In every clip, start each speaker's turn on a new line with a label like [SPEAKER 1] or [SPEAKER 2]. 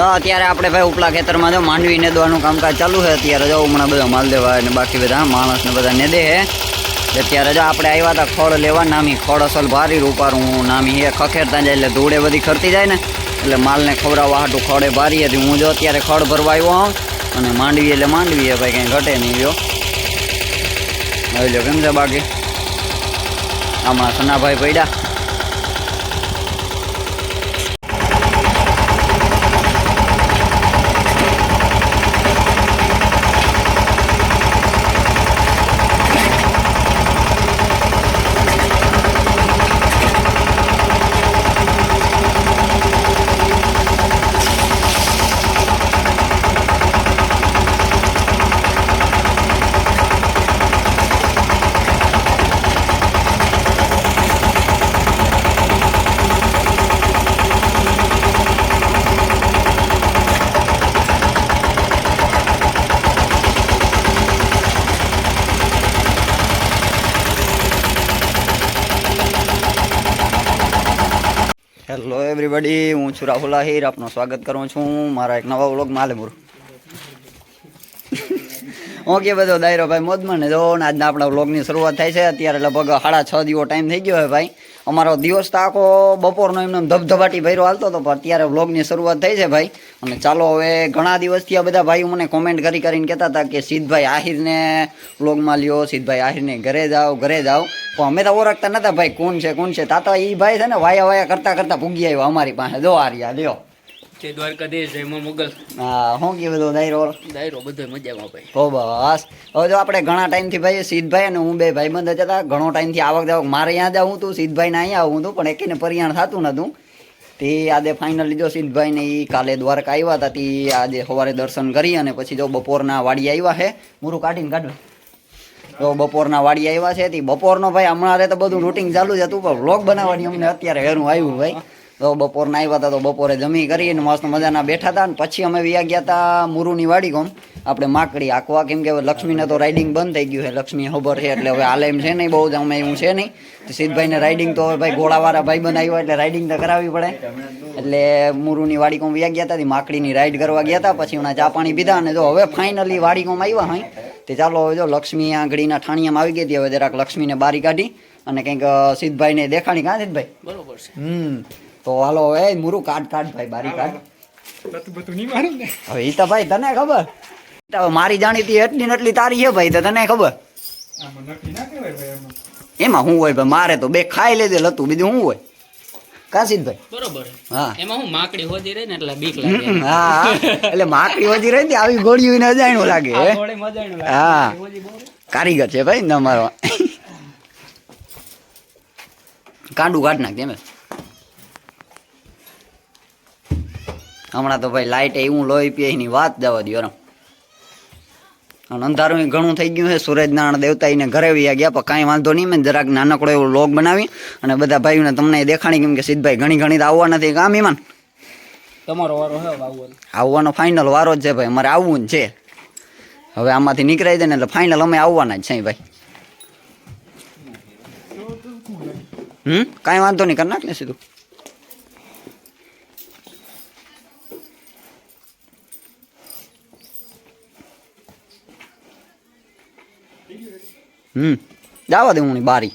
[SPEAKER 1] તો અત્યારે આપણે ભાઈ ઉપલા ખેતરમાં જો માંડવી નેદવાનું કામકાજ ચાલુ છે. અત્યારે જો હમણાં બધા માલ દેવા અને બાકી બધા માણસને બધા નેદે છે અત્યારે જો આપણે આવ્યા હતા ખોળ લેવા, નામી ખોળ અસલ ભારી રૂપારું, નામી એ ખખેરતા જાય એટલે ધૂળે બધી ખરતી જાય ને. એટલે માલને ખવડાવવા હાટું ખોળે ભારી હતી. હું જો અત્યારે ખોળ ભરવા આવ્યો હોઉં અને માંડવી એટલે માંડવી ભાઈ, કંઈ ઘટે નહીં જો. આવી લો કેમ છે બાકી? આમાં સનાભાઈ પડ્યા હેલો એવરીબડી હું છું રાહુલ આહિર. આપનું સ્વાગત કરું છું. મારા એક નવા વ્લોગમાં. આલેપુર ઓકે, બધો દાયરો ભાઈ મોજમાં ને જો આજના આપણા વ્લોગની શરૂઆત થાય છે. અત્યારે લગભગ સાડા છ દિવસ ટાઈમ થઈ ગયો હોય ભાઈ. અમારો દિવસ તો આખો બપોરનો એમને ધબધબાટી ભર્યો હાલતો હતો, પણ અત્યારે વ્લોગની શરૂઆત થઈ છે ભાઈ. અને ચાલો હવે ઘણા દિવસથી આ બધા ભાઈઓ મને કોમેન્ટ કરી કરીને કહેતા હતા કે, સિદ્ધભાઈ આહિરને વ્લોગમાં લ્યો, સિદ્ધભાઈ આહિરને ઘરે જાઓ ઘરે જાઓ. પણ અમે તો ઓળખતા નતા ભાઈ, કોણ છે કોણ છે? તાતા એ ભાઈ છે ને વાયા વાયા કરતા કરતા પૂગી આવ્યો અમારી પાસે. જો આ રહ્યા લ્યો.
[SPEAKER 2] જય દ્વારકાધીશ જય માં મોગલ.
[SPEAKER 1] હા શું કે બધો દાયરો
[SPEAKER 2] દાયરો બધો મજામાં ભાઈ.
[SPEAKER 1] હો બસ હવે જો આપણે ઘણા ટાઈમથી ભાઈ સિદ્ધભાઈ અને હું બે ભાઈબંધ હતા તા. ઘણો ટાઈમથી આવક જાવક. મારે ત્યાં જાઉં હતું સિદ્ધભાઈને અહીંયા આવું હતું પણ એકીને પરિયાણ થતું નતું. તે આજે ફાઇનલ લીધો સિદ્ધભાઈને એ કાલે દ્વારકા આવ્યા હતા તે આજે સવારે દર્શન કરી અને પછી જો બપોરના વાડી આવ્યા છે મૂરું કાઢીને કાઢું. તો બપોરના વાડી આવ્યા છે તે બપોરનો ભાઈ હમણાં તો બધું રૂટિંગ ચાલુ જ હતું પણ વ્લોગ બનાવવાની અમને અત્યારે હેરું આવ્યું ભાઈ તો બપોરના આવ્યા હતા તો બપોરે જમી કરીને મસ્ત મજાના બેઠા હતા અને પછી અમે વ્યા ગયા હતા મુરુની વાડી કોમ. આપણે માકડી આખવા કેમ કે હવે લક્ષ્મીને તો રાઇડિંગ બંધ થઈ ગયું છે. લક્ષ્મી ખબર છે એટલે હવે હાલ એમ છે નહીં બહુ જ અમે એવું છે નહીં. તો સિદ્ધભાઈને રાઇડિંગ તો હવે ભાઈ ઘોડાવાળા ભાઈ બનાવ્યો આવ્યા એટલે રાઇડિંગ તો કરાવવી પડે. એટલે મુરુની વાડી કોમ વ્યા ગયા હતા માકડીની રાઈડ કરવા ગયા હતા પછી હમણાં ચા પાણી પીધા અને જો હવે ફાઇનલી વાડી કોમ આવ્યા હોય તે ચાલો હવે જો લક્ષ્મી આંગળીના ઠાણિયામાં આવી ગઈ હતી હવે જરાક લક્ષ્મીને બારી કાઢી અને કંઈક સિદ્ધભાઈને દેખાણી કાં સિદ્ધભાઈ
[SPEAKER 2] બરોબર છે.
[SPEAKER 1] હમ. તો હાલો એ મુરુ કાઢ કાઢ ભાઈ બારી કાઢ.
[SPEAKER 3] બતું બતું નહીં મારું ને?
[SPEAKER 1] હવે ઈ તો ભાઈ તને ખબર? મારી જાણીતી એટલી ને એટલી તારી છે ભાઈ તો તને ખબર?
[SPEAKER 3] ના ભાઈ
[SPEAKER 1] એમાં શું હોય ભાઈ મારે તો બે ખાઈ લેજે લતું બીજું શું હોય? કાશીદભાઈ
[SPEAKER 2] બરોબર.
[SPEAKER 1] હા.
[SPEAKER 2] એમાં હું માકડી હોજી રહી ને એટલે બીક લાગે.
[SPEAKER 1] હા. એટલે માકડી વધી રહી ને આવી ગોળીઓ ને અજાણ્યું લાગે હે? કારીગર છે ભાઈ તમારો કાંડું કાઢ નાખ એમ હમણાં તો ભાઈ લાઇટ એવું લોહી પીએ એની વાત જવા દો અને અંધારું ઘણું થઈ ગયું છે સૂરજનારાયણ દેવતા એને ઘરે વ્યા ગયા પણ કાંઈ વાંધો નહીં મેં જરાક નાનકડો એવો લોગ બનાવી અને બધા ભાઈઓને તમને દેખાણી કેમ કે સિદ્ધભાઈ ઘણી ઘણી તો આવવા નથી કામ ઈમાન.
[SPEAKER 2] તમારો વારો હે આવવાનો.
[SPEAKER 1] આવવાનો ફાઇનલ વારો જ છે ભાઈ અમારે આવવું જ છે. હવે આમાંથી નીકળાઈ જાય ને એટલે ફાઇનલ અમે આવવાના જ છે ભાઈ. હમ? કાંઈ વાંધો નહીં કરી નાખ ને સીધું. હમ. જવા દે હું બારી.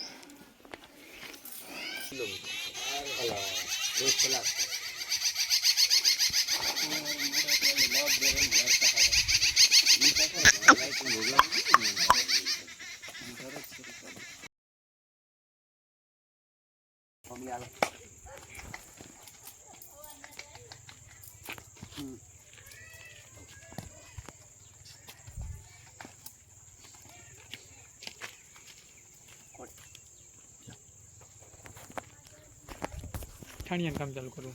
[SPEAKER 3] ઠાણિયાનું કામ ચાલુ કરું.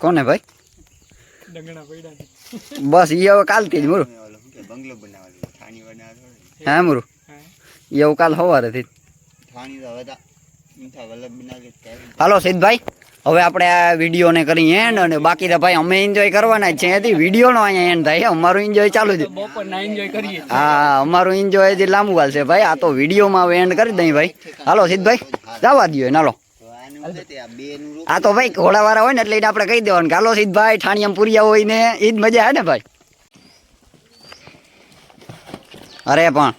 [SPEAKER 1] કોને ભાઈ?
[SPEAKER 3] ડંગણા પડ્યા
[SPEAKER 1] બસ ઈ હવે કાલથી જ મુરું.
[SPEAKER 4] બંગલો બનાવવાનો થાણી બનાવવાનો
[SPEAKER 1] હા મુરું?
[SPEAKER 3] હા.
[SPEAKER 1] ઈ હવે કાલ સવારેથી
[SPEAKER 4] થાણી તો હવે
[SPEAKER 1] હાલો સિદ્ધભાઈ હવે આપણે આ વિડીયોને કરી એન્ડ અને બાકી તો ભાઈ અમે એન્જોય કરવાના જ છે એથી વિડીયોનો અહીંયા એન્ડ થાય. અમારું એન્જોય ચાલુ છે
[SPEAKER 2] એન્જોય
[SPEAKER 1] હા અમારું એન્જોય જે લાંબુ હાલશે ભાઈ. આ તો વિડીયોમાં હવે એન્ડ કરી દઈ ભાઈ. હાલો સિદ્ધભાઈ જવા દઈએ હાલો.
[SPEAKER 4] છે આ
[SPEAKER 1] તો ભાઈ ઘોડાવાળા હોય ને એટલે આપડે આપણે કહી દેવાનું ગાલો સીધ સિદ્ધભાઈ ઠાણિયામ પુરિયા હોય ને એ જ મજા હે ને ભાઈ. અરે પણ.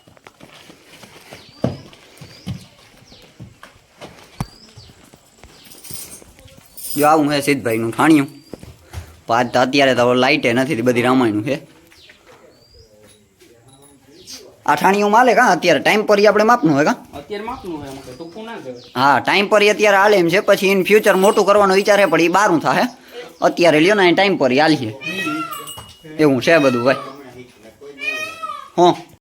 [SPEAKER 1] જો આવું હે સિદ્ધભાઈનું ઠાણિયું. તો અત્યારે તો લાઇટે નથી બધી રામાયણ છે. આ ઠાણિયું માલે કા? અત્યારે ટાઈમ પર આપણે માપનું હોય કા?
[SPEAKER 2] અત્યારે માપનું હોય આમાં તો ના કહેવાય
[SPEAKER 1] હા ટાઈમ પર અત્યારે હાલે એમ છે પછી ઇન ફ્યુચર મોટું કરવાનો વિચાર છે પણ એ બારું થાય અત્યારે લ્યો ને ટાઈમ પર હાલીએ. એવું છે બધું ભાઈ. હો.